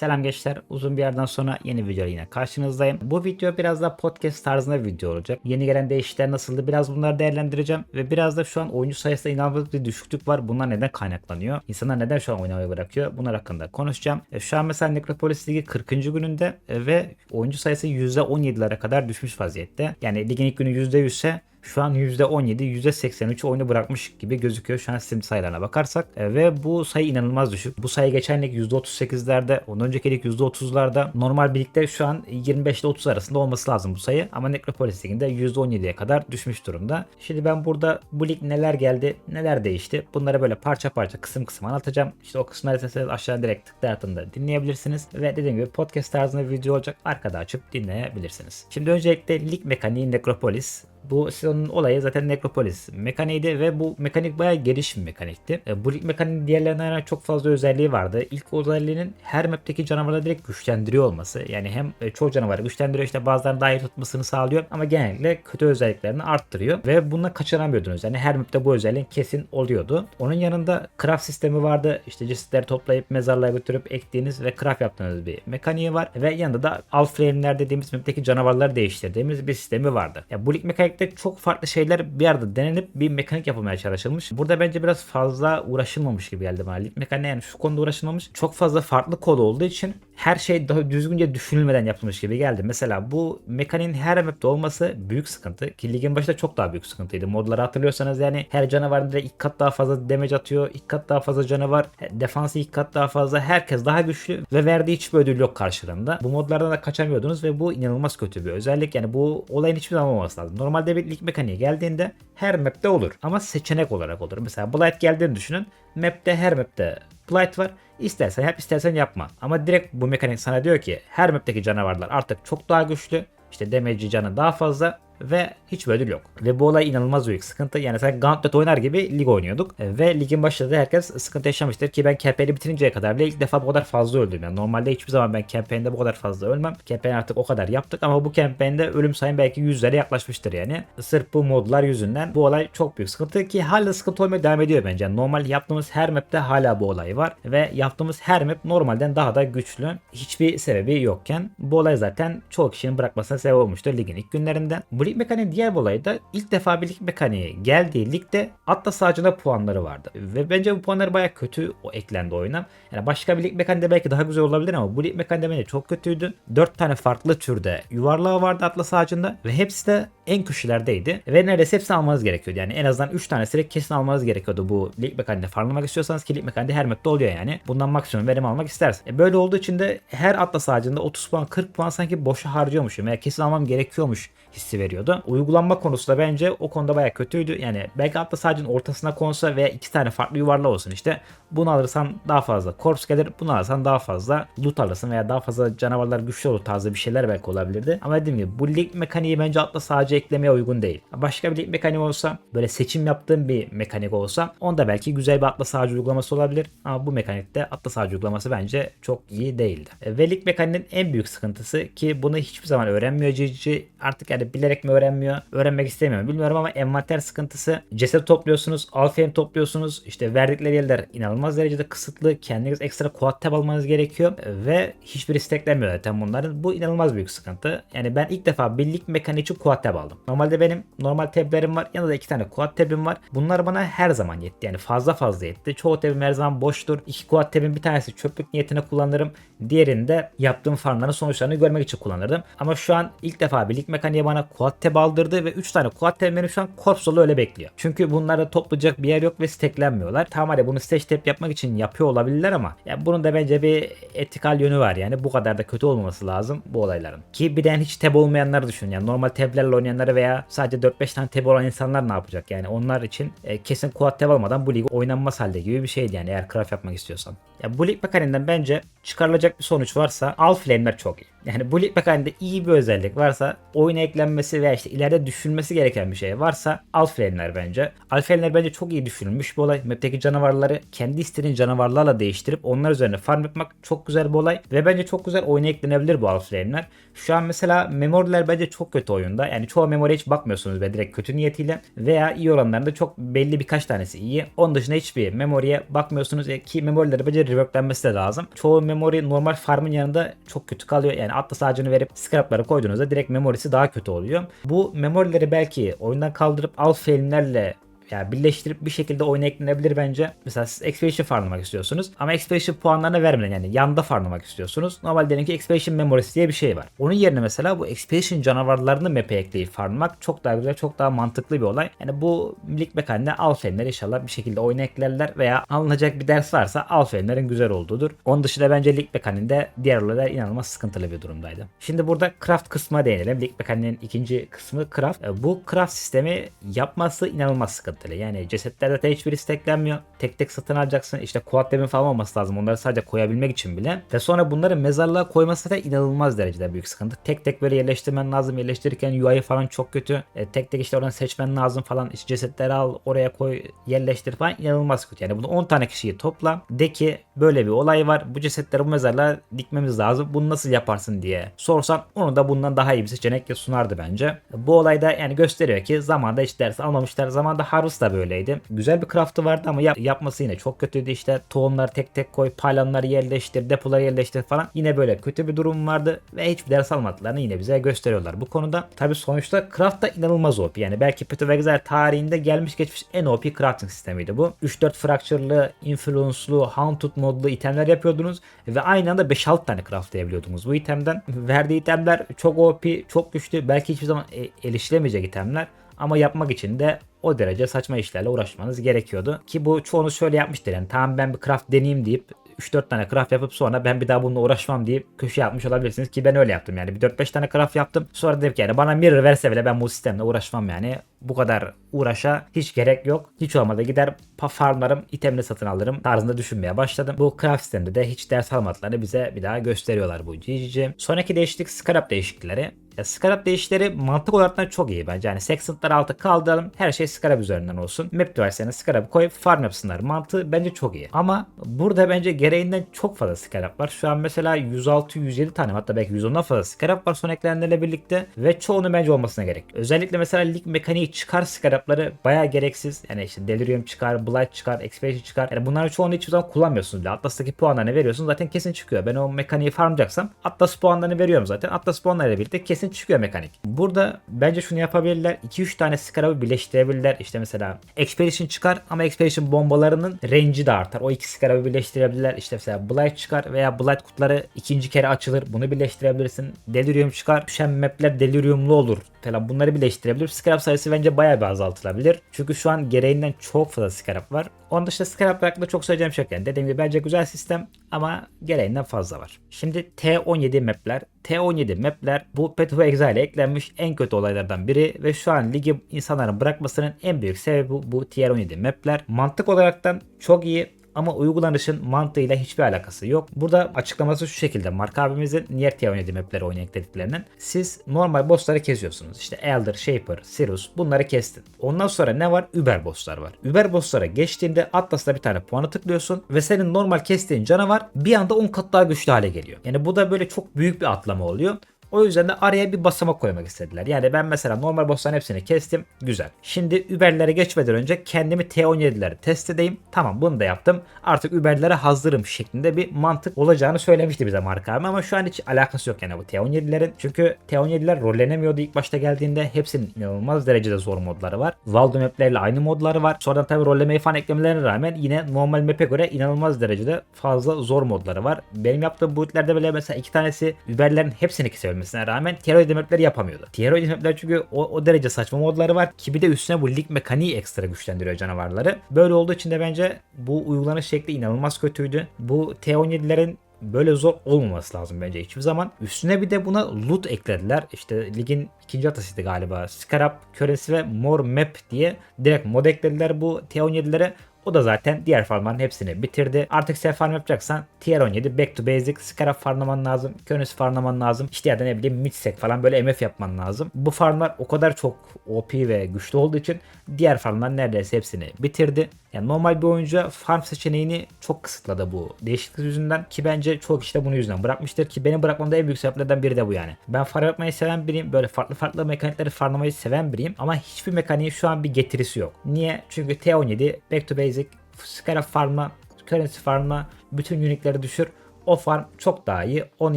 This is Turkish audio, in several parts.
Selam gençler. Uzun bir yerden sonra yeni video yine karşınızdayım. Bu video biraz da podcast tarzında bir video olacak. Yeni gelen değişiklikler nasıldı biraz bunları değerlendireceğim. Ve biraz da şu an oyuncu sayısında inanılmaz bir düşüklük var. Bunlar neden kaynaklanıyor? İnsanlar neden şu an oynamayı bırakıyor? Bunlar hakkında konuşacağım. E, Şu an mesela Necropolis Ligi 40. gününde e, ve oyuncu sayısı %17'lere kadar düşmüş vaziyette. Yani ligin ilk günü %100 ise şu an %17, %83 oyunu bırakmış gibi gözüküyor şu an Steam sayılarına bakarsak. E, ve bu sayı inanılmaz düşük. Bu sayı geçen lig %38'lerde, ondan önceki lig %30'larda. Normal birlikte şu an 25 ile 30 arasında olması lazım bu sayı. Ama Necropolis liginde %17'ye kadar düşmüş durumda. Şimdi ben burada bu lig neler geldi, neler değişti. Bunları böyle parça parça kısım kısım anlatacağım. İşte o kısımları isterseniz aşağı direkt tıklayatında dinleyebilirsiniz. Ve dediğim gibi podcast tarzında bir video olacak. Arkada açıp dinleyebilirsiniz. Şimdi öncelikle lig mekaniği Necropolis. Bu sezonun olayı zaten Necropolis mekaniğiydi ve bu mekanik bayağı geniş bir mekanikti. E, bu lig mekaniğinin diğerlerinden ayrı çok fazla özelliği vardı. İlk özelliğinin her map'teki canavarları direkt güçlendiriyor olması. Yani hem e, çoğu canavarı güçlendiriyor işte bazılarını daha iyi tutmasını sağlıyor ama genellikle kötü özelliklerini arttırıyor ve bununla kaçıramıyordunuz. Yani her map'te bu özelliğin kesin oluyordu. Onun yanında craft sistemi vardı. İşte cesetleri toplayıp mezarlığa götürüp ektiğiniz ve craft yaptığınız bir mekaniği var. Ve yanında da alt flame'ler dediğimiz map'teki canavarları değiştirdiğimiz bir sistemi vardı. Ya bu lig mekanikte çok farklı şeyler bir arada denenip bir mekanik yapılmaya çalışılmış. Burada bence biraz fazla uğraşılmamış gibi geldi bana. Lig mekaniği yani şu konuda uğraşılmamış. Çok fazla farklı kod olduğu için her şey daha düzgünce düşünülmeden yapılmış gibi geldi. Mesela bu mekaniğin her map'te olması büyük sıkıntı. Ki ligin başında çok daha büyük sıkıntıydı. Modları hatırlıyorsanız yani her canavar direkt ilk kat daha fazla damage atıyor. ilk kat daha fazla canavar. Defansı ilk kat daha fazla. Herkes daha güçlü ve verdiği hiçbir ödül yok karşılığında. Bu modlardan da kaçamıyordunuz ve bu inanılmaz kötü bir özellik. Yani bu olayın hiçbir zaman olmaması lazım. Normalde bir lig mekaniği geldiğinde her map'te olur. Ama seçenek olarak olur. Mesela Blight geldiğini düşünün. Map'te her map'te Blight var. İstersen yap istersen yapma. Ama direkt bu mekanik sana diyor ki her map'teki canavarlar artık çok daha güçlü. İşte damage'i canı daha fazla ve hiç ödül yok. Ve bu olay inanılmaz büyük sıkıntı. Yani sen Gauntlet oynar gibi lig oynuyorduk. E, Ve ligin da herkes sıkıntı yaşamıştır ki ben campaign'i bitirinceye kadar bile ilk defa bu kadar fazla öldüm. Yani normalde hiçbir zaman ben campaign'de bu kadar fazla ölmem. Campaign artık o kadar yaptık ama bu campaign'de ölüm sayım belki yüzlere yaklaşmıştır yani. Sırf bu modlar yüzünden bu olay çok büyük sıkıntı ki hala sıkıntı olmaya devam ediyor bence. Yani normal yaptığımız her map'te hala bu olay var ve yaptığımız her map normalden daha da güçlü. Hiçbir sebebi yokken bu olay zaten çoğu kişinin bırakmasına sebep olmuştur ligin ilk günlerinden. Bu lig mekaniği diğer bir olay da ilk defa bir lig mekaniği geldiği ligde Atlas ağacına puanları vardı. Ve bence bu puanları baya kötü o eklendi oyuna. Yani başka bir lig mekaniğinde belki daha güzel olabilir ama bu lig mekaniğinde bence çok kötüydü. 4 tane farklı türde yuvarlağı vardı Atlas ağacında ve hepsi de en köşelerdeydi. Ve neredeyse hepsini almanız gerekiyordu. Yani en azından 3 tanesini kesin almanız gerekiyordu bu lig mekaniğinde farmlamak istiyorsanız ki lig mekaniğinde her map'te oluyor yani. Bundan maksimum verim almak istersen. E böyle olduğu için de her Atlas ağacında 30 puan 40 puan sanki boşa harcıyormuşum veya kesin almam gerekiyormuş hissi veriyordu. Uygulanma konusu da bence o konuda baya kötüydü. Yani belki hatta sadece ortasına konsa veya iki tane farklı yuvarla olsun işte. Bunu alırsan daha fazla corpse gelir. Bunu alırsan daha fazla loot alırsın veya daha fazla canavarlar güçlü olur tarzı bir şeyler belki olabilirdi. Ama dediğim gibi bu lig mekaniği bence atla sadece eklemeye uygun değil. Başka bir lig mekaniği olsa böyle seçim yaptığım bir mekanik olsa onda belki güzel bir atla sadece uygulaması olabilir. Ama bu mekanikte atla sadece uygulaması bence çok iyi değildi. E, Ve lig mekaniğinin en büyük sıkıntısı ki bunu hiçbir zaman öğrenmiyor GG. Artık yani bilerek mi öğrenmiyor, öğrenmek istemiyor bilmiyorum ama envanter sıkıntısı. Ceset topluyorsunuz, alfem topluyorsunuz. İşte verdikleri yerler inanılmaz derecede kısıtlı. Kendiniz ekstra quad tab almanız gerekiyor ve hiçbiri steklenmiyor zaten bunların. Bu inanılmaz büyük sıkıntı. Yani ben ilk defa birlik mekaniği için quad tab aldım. Normalde benim normal tablerim var. Yanında iki tane quad tabim var. Bunlar bana her zaman yetti. Yani fazla fazla yetti. Çoğu tabim her zaman boştur. İki quad tabim bir tanesi çöplük niyetine kullanırım. Diğerini de yaptığım farmların sonuçlarını görmek için kullanırdım. Ama şu an ilk defa birlik mekaniği bana quad tab aldırdı ve 3 tane quad tab benim şu an corpse dolu öyle bekliyor. Çünkü bunlarda toplayacak bir yer yok ve steklenmiyorlar. Tamam hadi bunu stage tab yapmak için yapıyor olabilirler ama ya bunun da bence bir etikal yönü var yani. Bu kadar da kötü olmaması lazım bu olayların. Ki bir de hiç tab olmayanları düşünün. Yani normal tablerle oynayanları veya sadece 4-5 tane tab olan insanlar ne yapacak? Yani onlar için e, kesin quad tab almadan bu lig oynanmaz halde gibi bir şeydi yani eğer craft yapmak istiyorsan. Ya bu lig mekaniğinden bence çıkarılacak bir sonuç varsa Al Flame'ler çok iyi. Yani bu lig mekaniğinde iyi bir özellik varsa oyuna eklenmesi veya işte ileride düşünülmesi gereken bir şey varsa Al Flame'ler bence. Al Flame'ler bence çok iyi düşünülmüş bir olay. Map'teki canavarları kendi istediğin canavarlarla değiştirip onlar üzerine farm yapmak çok güzel bir olay. Ve bence çok güzel oyuna eklenebilir bu Al Flame'ler. Şu an mesela memoriler bence çok kötü oyunda. Yani çoğu memoriye hiç bakmıyorsunuz ve direkt kötü niyetiyle. Veya iyi olanlarında çok belli birkaç tanesi iyi. Onun dışında hiçbir memoriye bakmıyorsunuz. E, Ki memorileri bence reworklenmesi de lazım. Çoğu memory normal farmın yanında çok kötü kalıyor. Yani Atlas ağacını verip scrapları koyduğunuzda direkt memorisi daha kötü oluyor. Bu memorileri belki oyundan kaldırıp alt filmlerle yani birleştirip bir şekilde oyuna eklenebilir bence. Mesela siz Expedition farmlamak istiyorsunuz ama Expedition puanlarını vermeden yani yanda farmlamak istiyorsunuz. Normal diyelim ki Expedition Memories diye bir şey var. Onun yerine mesela bu Expedition canavarlarını map'e ekleyip farmlamak çok daha güzel, çok daha mantıklı bir olay. Yani bu lig mekaniğine Alfenler inşallah bir şekilde oyuna eklerler veya alınacak bir ders varsa Alfenlerin güzel olduğudur. Onun dışında bence lig mekaniğinde diğer olaylar inanılmaz sıkıntılı bir durumdaydı. Şimdi burada craft kısmına değinelim. Lig mekaniğinin ikinci kısmı craft. E, Bu craft sistemi yapması inanılmaz sıkıntılı. Yani cesetlerde de hiçbir isteklenmiyor. Tek tek satın alacaksın. İşte kuat demin falan olması lazım. Onları sadece koyabilmek için bile. Ve sonra bunları mezarlığa koyması da inanılmaz derecede büyük sıkıntı. Tek tek böyle yerleştirmen lazım. Yerleştirirken UI falan çok kötü. E, tek tek işte oradan seçmen lazım falan. İşte cesetleri al oraya koy yerleştir falan inanılmaz kötü. Yani bunu 10 tane kişiyi topla. De ki böyle bir olay var. Bu cesetleri bu mezarlığa dikmemiz lazım. Bunu nasıl yaparsın diye sorsan onu da bundan daha iyi bir seçenek sunardı bence. Bu olayda yani gösteriyor ki zamanda hiç ders almamışlar. Zamanda Harvest da böyleydi. Güzel bir craftı vardı ama yap- yapması yine çok kötüydü. İşte tohumları tek tek koy, paylanları yerleştir, depoları yerleştir falan. Yine böyle kötü bir durum vardı ve hiçbir ders almadıklarını yine bize gösteriyorlar bu konuda. Tabi sonuçta craft da inanılmaz OP. Yani belki Pit of tarihinde gelmiş geçmiş en OP crafting sistemiydi bu. 3-4 fracture'lı, influence'lu, haunted modlu itemler yapıyordunuz ve aynı anda 5-6 tane craftlayabiliyordunuz bu itemden. Verdiği itemler çok OP, çok güçlü. Belki hiçbir zaman e- erişilemeyecek itemler. Ama yapmak için de o derece saçma işlerle uğraşmanız gerekiyordu. Ki bu çoğunuz şöyle yapmıştır yani tamam ben bir craft deneyeyim deyip 3-4 tane craft yapıp sonra ben bir daha bununla uğraşmam deyip köşe yapmış olabilirsiniz ki ben öyle yaptım yani bir 4-5 tane craft yaptım sonra dedim ki yani bana mirror verse bile ben bu sistemle uğraşmam yani bu kadar uğraşa hiç gerek yok. Hiç olmadı gider farmlarım, itemini satın alırım tarzında düşünmeye başladım. Bu craft sisteminde de hiç ders almadıklarını bize bir daha gösteriyorlar bu GGG. Sonraki değişiklik scrap değişiklikleri. Ya scrap değişikleri mantık olarak da çok iyi bence. Yani Sexant'ları altı kaldıralım. Her şey scrap üzerinden olsun. Map device'lerine scrap koy. Farm yapsınlar. Mantığı bence çok iyi. Ama burada bence gereğinden çok fazla scrap var. Şu an mesela 106-107 tane hatta belki 110'dan fazla scrap var son eklenenlerle birlikte. Ve çoğunu bence olmasına gerek. Özellikle mesela lig mekaniği çıkar scrapları bayağı gereksiz. Yani işte Delirium çıkar, Blight çıkar, Expansion çıkar. Yani bunları çoğunu hiçbir zaman kullanmıyorsunuz bile. Atlas'taki puanlarını veriyorsun zaten kesin çıkıyor. Ben o mekaniği farmlayacaksam Atlas puanlarını veriyorum zaten. Atlas puanlarıyla birlikte kesin çıkıyor mekanik. Burada bence şunu yapabilirler. 2-3 tane scrap'ı birleştirebilirler. İşte mesela Expedition çıkar ama Expedition bombalarının range'i de artar. O iki scrap'ı birleştirebilirler. İşte mesela Blight çıkar veya Blight kutuları ikinci kere açılır. Bunu birleştirebilirsin. Delirium çıkar. Düşen mapler Delirium'lu olur falan bunları birleştirebilir. Scrap sayısı bence bayağı bir azaltılabilir. Çünkü şu an gereğinden çok fazla scrap var. Onun dışında scrap hakkında çok söyleyeceğim şey yok. Yani dediğim gibi bence güzel sistem ama gereğinden fazla var. Şimdi T17 mapler. T17 mapler bu Path of Exile'e eklenmiş en kötü olaylardan biri ve şu an ligi insanların bırakmasının en büyük sebebi bu, Tier 17 mapler. Mantık olaraktan çok iyi ama uygulanışın mantığıyla hiçbir alakası yok. Burada açıklaması şu şekilde Mark abimizin tier oynadığı mapleri oynayın dediklerinin. Siz normal bossları kesiyorsunuz. İşte Elder, Shaper, Sirus bunları kestin. Ondan sonra ne var? Uber bosslar var. Uber bosslara geçtiğinde Atlas'ta bir tane puanı tıklıyorsun ve senin normal kestiğin canavar bir anda 10 kat daha güçlü hale geliyor. Yani bu da böyle çok büyük bir atlama oluyor. O yüzden de araya bir basamak koymak istediler. Yani ben mesela normal bossların hepsini kestim. Güzel. Şimdi Uber'lere geçmeden önce kendimi T17'leri test edeyim. Tamam bunu da yaptım. Artık Uber'lere hazırım şeklinde bir mantık olacağını söylemişti bize Mark abi ama şu an hiç alakası yok yani bu T17'lerin. Çünkü T17'ler rollenemiyordu ilk başta geldiğinde. Hepsinin inanılmaz derecede zor modları var. Valdo map'lerle aynı modları var. Sonradan tabii rollemeyi falan eklemelerine rağmen yine normal map'e göre inanılmaz derecede fazla zor modları var. Benim yaptığım boot'lerde bile mesela iki tanesi Uber'lerin hepsini kesebilmesine rağmen Tier map'leri yapamıyordu. Tier map'ler çünkü o, o derece saçma modları var ki bir de üstüne bu lig mekaniği ekstra güçlendiriyor canavarları. Böyle olduğu için de bence bu uygulanış şekli inanılmaz kötüydü. Bu T17'lerin böyle zor olmaması lazım bence hiçbir zaman. Üstüne bir de buna loot eklediler. İşte ligin ikinci atasıydı galiba. Scrap, Currency ve More Map diye direkt mod eklediler bu T17'lere. O da zaten diğer farmların hepsini bitirdi. Artık sen farm yapacaksan tier 17 back to basic scrap farmlaman lazım. Currency farmlaman lazım. İşte ya da ne bileyim midsec falan böyle MF yapman lazım. Bu farmlar o kadar çok OP ve güçlü olduğu için diğer farmlar neredeyse hepsini bitirdi. Yani normal bir oyuncu farm seçeneğini çok kısıtladı bu değişiklik yüzünden ki bence çok işte bunu yüzünden bırakmıştır ki benim bırakmamda en büyük sebeplerden biri de bu yani. Ben farm yapmayı seven biriyim. Böyle farklı farklı mekanikleri farmlamayı seven biriyim ama hiçbir mekaniği şu an bir getirisi yok. Niye? Çünkü T17 back to basic scrap farmla currency farmla bütün unique'leri düşür. O farm çok daha iyi. Onu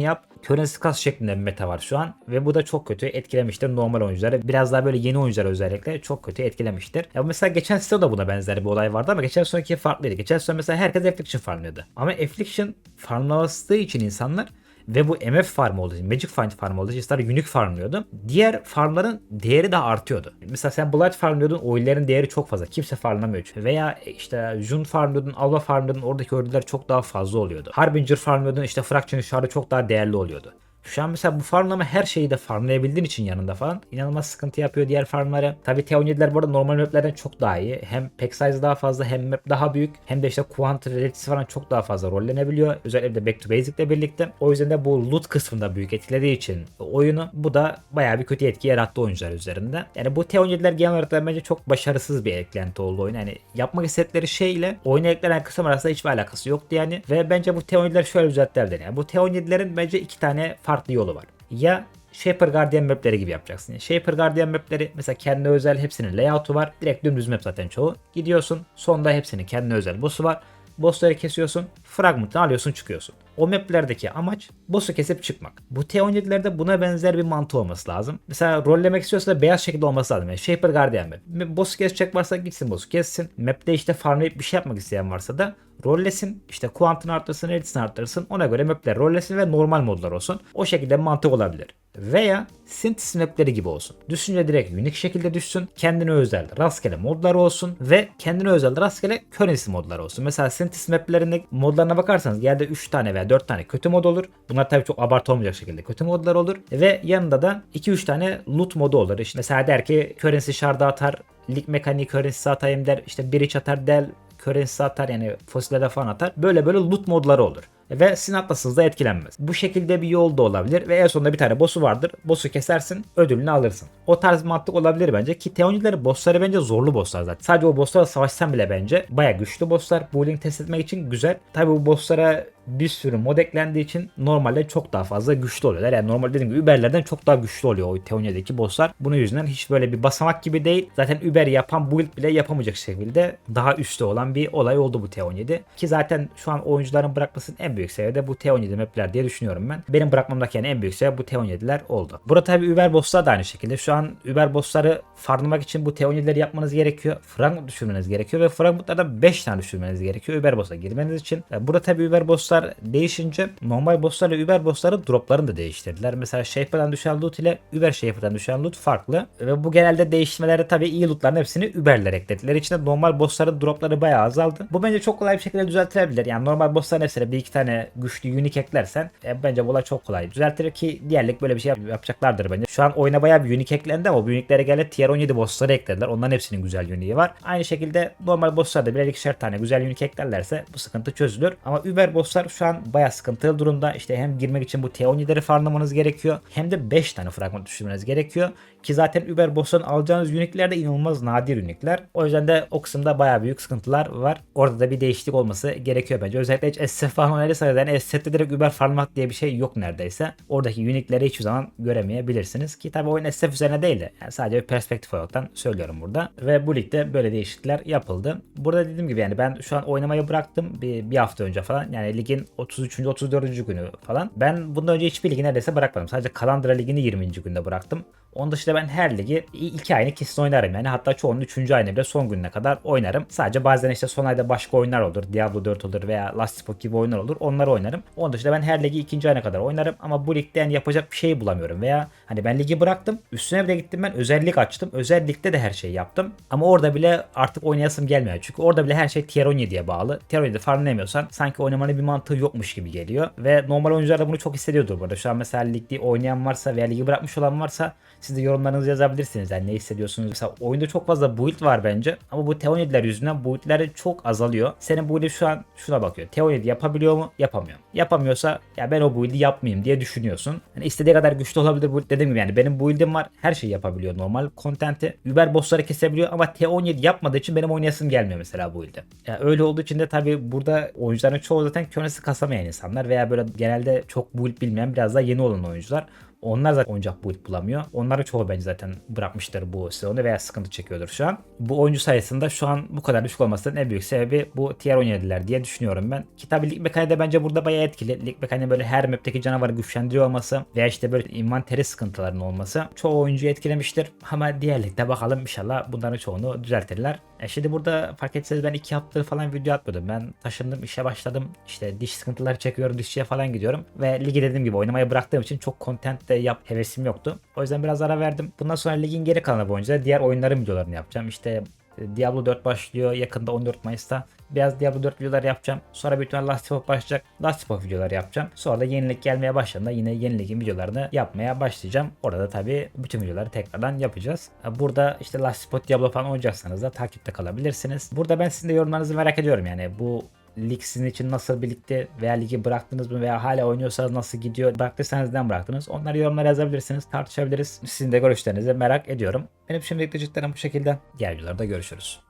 yap. Currency kas şeklinde bir meta var şu an ve bu da çok kötü etkilemiştir normal oyuncuları. Biraz daha böyle yeni oyuncular özellikle çok kötü etkilemiştir. Ya mesela geçen sezonda buna benzer bir olay vardı ama geçen sonraki farklıydı. Geçen sezon mesela herkes Affliction farmlıyordu. Ama Affliction farmlaması için insanlar ve bu MF farm olduğu için, Magic Find farm olduğu için insanlar unique farmlıyordu. Diğer farmların değeri de artıyordu. Mesela sen Blight farmlıyordun, oyunların değeri çok fazla. Kimse farmlamıyor çünkü. Veya işte Jun farmlıyordun, Alva farmlıyordun, oradaki ödüller çok daha fazla oluyordu. Harbinger farmlıyordun, işte Fraction Shard'ı çok daha değerli oluyordu. Şu an mesela bu farmlama her şeyi de farmlayabildiğin için yanında falan inanılmaz sıkıntı yapıyor diğer farmlara. Tabi T17'ler bu arada normal maplerden çok daha iyi. Hem pack size daha fazla hem map daha büyük hem de işte quant realitesi falan çok daha fazla rollenebiliyor. Özellikle de back to basic ile birlikte. O yüzden de bu loot kısmında büyük etkilediği için oyunu bu da bayağı bir kötü etki yarattı oyuncular üzerinde. Yani bu T17'ler genel olarak bence çok başarısız bir eklenti oldu oyun. Yani yapmak istedikleri şeyle oyuna eklenen kısım arasında hiçbir alakası yoktu yani. Ve bence bu T17'ler şöyle düzelttiler yani. Bu T17'lerin bence iki tane farklı yolu var. Ya Shaper Guardian mapleri gibi yapacaksın. Yani Shaper Guardian mapleri mesela kendi özel hepsinin layout'u var. Direkt dümdüz map zaten çoğu. Gidiyorsun sonda hepsinin kendi özel boss'u var. Boss'ları kesiyorsun. Fragment'ını alıyorsun çıkıyorsun. O maplerdeki amaç boss'u kesip çıkmak. Bu T17'lerde buna benzer bir mantığı olması lazım. Mesela rollemek istiyorsa da beyaz şekilde olması lazım. Yani Shaper Guardian map. Boss'u kesecek varsa gitsin boss'u kessin. Map'te işte farmlayıp bir şey yapmak isteyen varsa da rollesin. işte kuantını arttırsın, realisini arttırsın. Ona göre mapler rollesin ve normal modlar olsun. O şekilde mantık olabilir. Veya Synthesis mapleri gibi olsun. Düşünce direkt unique şekilde düşsün. Kendine özel rastgele modlar olsun ve kendine özel rastgele currency modlar olsun. Mesela Synthesis maplerinde modlarına bakarsanız genelde 3 tane veya 4 tane kötü mod olur. Bunlar tabii çok abartı olmayacak şekilde kötü modlar olur. Ve yanında da 2-3 tane loot modu olur. İşte mesela der ki currency shard'ı atar, lig mekaniği currency atayım der, işte iç atar del, currency atar yani fosillere falan atar. Böyle böyle loot modları olur. Ve sizin atlasınız da etkilenmez. Bu şekilde bir yol da olabilir ve en sonunda bir tane boss'u vardır. Boss'u kesersin ödülünü alırsın. O tarz bir mantık olabilir bence ki T17'lerin bossları bence zorlu bosslar zaten. Sadece o bosslarla savaşsan bile bence baya güçlü bosslar. Bowling test etmek için güzel. Tabi bu bosslara bir sürü mod eklendiği için normalde çok daha fazla güçlü oluyorlar. Yani normal dediğim gibi Uber'lerden çok daha güçlü oluyor o T17'deki bosslar. Bunun yüzünden hiç böyle bir basamak gibi değil. Zaten Uber yapan build bile yapamayacak şekilde daha üstte olan bir olay oldu bu T17. Ki zaten şu an oyuncuların bırakmasının en büyük sebebi de bu T17 mapler diye düşünüyorum ben. Benim bırakmamdaki yani en büyük sebep bu T17'ler oldu. Burada tabi Uber bosslar da aynı şekilde. Şu an Uber bossları farmlamak için bu T17'leri yapmanız gerekiyor. Fragment düşürmeniz gerekiyor ve fragmentlardan 5 tane düşürmeniz gerekiyor Uber boss'a girmeniz için. Burada tabi Uber bosslar değişince normal bosslar ile Uber bossların droplarını da değiştirdiler. Mesela Shaper'dan düşen loot ile Uber Shaper'dan düşen loot farklı. Ve bu genelde değiştirmeleri tabi iyi lootların hepsini Uber'ler eklediler. İçinde normal bossların dropları bayağı azaldı. Bu bence çok kolay bir şekilde düzeltilebilir. Yani normal bossların hepsine bir iki tane güçlü unique eklersen e, bence bu olay çok kolay düzeltilir ki diğerlik böyle bir şey yap- yapacaklardır bence. Şu an oyuna bayağı bir unique eklendi ama bu unique'lere gelip tier 17 bossları eklediler. Onların hepsinin güzel unique'i var. Aynı şekilde normal bosslarda birer ikişer tane güzel unique eklerlerse bu sıkıntı çözülür. Ama Uber bosslar şu an bayağı sıkıntılı durumda. İşte hem girmek için bu T17'leri farmlamanız gerekiyor hem de 5 tane fragment düşürmeniz gerekiyor. Ki zaten Uber boss'tan alacağınız unique'ler de inanılmaz nadir unique'ler. O yüzden de o kısımda bayağı büyük sıkıntılar var. Orada da bir değişiklik olması gerekiyor bence. Özellikle hiç SF falan oynarsanız yani SF'de direkt Uber farmlamak diye bir şey yok neredeyse. Oradaki unique'leri hiçbir zaman göremeyebilirsiniz. Ki tabi oyun SF üzerine değil de yani sadece bir perspektif olarak söylüyorum burada. Ve bu ligde böyle değişiklikler yapıldı. Burada dediğim gibi yani ben şu an oynamayı bıraktım bir, bir hafta önce falan. Yani ligin 33. 34. günü falan. Ben bundan önce hiçbir ligi neredeyse bırakmadım. Sadece Kalandra ligini 20. günde bıraktım. Onun dışında ben her ligi iki ayını kesin oynarım yani. Hatta çoğunun 3. ayını bile son gününe kadar oynarım. Sadece bazen işte son ayda başka oyunlar olur. Diablo 4 olur veya Last Epoch gibi oyunlar olur. Onları oynarım. Onun dışında ben her ligi ikinci ayına kadar oynarım. Ama bu ligde yani yapacak bir şey bulamıyorum. Veya hani ben ligi bıraktım. Üstüne bir de gittim ben özellik açtım. Özellikte de her şeyi yaptım. Ama orada bile artık oynayasım gelmiyor. Çünkü orada bile her şey tier 17'ye bağlı. Tier 17'de farmlayamıyorsan sanki oynamanın bir mantığı yokmuş gibi geliyor. Ve normal oyuncular da bunu çok hissediyordur burada. Şu an mesela ligde oynayan varsa veya ligi bırakmış olan varsa siz de yorumlarınızı yazabilirsiniz. Yani ne hissediyorsunuz? Mesela oyunda çok fazla build var bence. Ama bu T17'ler yüzünden build'ler çok azalıyor. Senin build'in şu an şuna bakıyor. T17 yapabiliyor mu? Yapamıyor. Yapamıyorsa ya ben o build'i yapmayayım diye düşünüyorsun. Yani istediği kadar güçlü olabilir build dediğim gibi yani benim build'im var. Her şeyi yapabiliyor normal content'i. Uber bossları kesebiliyor ama T17 yapmadığı için benim oynayasım gelmiyor mesela bu build'e. Yani öyle olduğu için de tabii burada oyuncuların çoğu zaten currency kasamayan insanlar veya böyle genelde çok build bilmeyen biraz daha yeni olan oyuncular. Onlar zaten oyuncak build bulamıyor. Onların çoğu bence zaten bırakmıştır bu sezonu veya sıkıntı çekiyordur şu an. Bu oyuncu sayısında şu an bu kadar düşük olmasının en büyük sebebi bu tier 17'ler diye düşünüyorum ben. Ki tabii lig mekaniği de bence burada bayağı etkili. Lig mekaniği böyle her map'teki canavarı güçlendiriyor olması veya işte böyle inventeri sıkıntılarının olması çoğu oyuncuyu etkilemiştir. Ama diğer ligde bakalım inşallah bunların çoğunu düzeltirler. E şimdi burada fark etseniz ben iki haftadır falan video atmıyordum. Ben taşındım işe başladım. İşte diş sıkıntıları çekiyorum dişçiye falan gidiyorum. Ve ligi dediğim gibi oynamayı bıraktığım için çok content de yap hevesim yoktu. O yüzden biraz ara verdim. Bundan sonra ligin geri kalanı boyunca diğer oyunların videolarını yapacağım. İşte e, Diablo 4 başlıyor yakında 14 Mayıs'ta. Biraz Diablo 4 videoları yapacağım. Sonra büyük ihtimalle Last of başlayacak. Last of Us videoları yapacağım. Sonra da yenilik gelmeye başladığında yine yeniligin videolarını yapmaya başlayacağım. Orada tabii bütün videoları tekrardan yapacağız. Burada işte Last of Diablo falan oynayacaksanız da takipte kalabilirsiniz. Burada ben sizin de yorumlarınızı merak ediyorum yani bu lig sizin için nasıl birlikte veya ligi bıraktınız mı veya hala oynuyorsanız nasıl gidiyor? Bıraktıysanız neden bıraktınız? Onları yorumlara yazabilirsiniz tartışabiliriz. Sizin de görüşlerinizi merak ediyorum. Benim şimdilik cidden bu şekilde. Diğer görüşürüz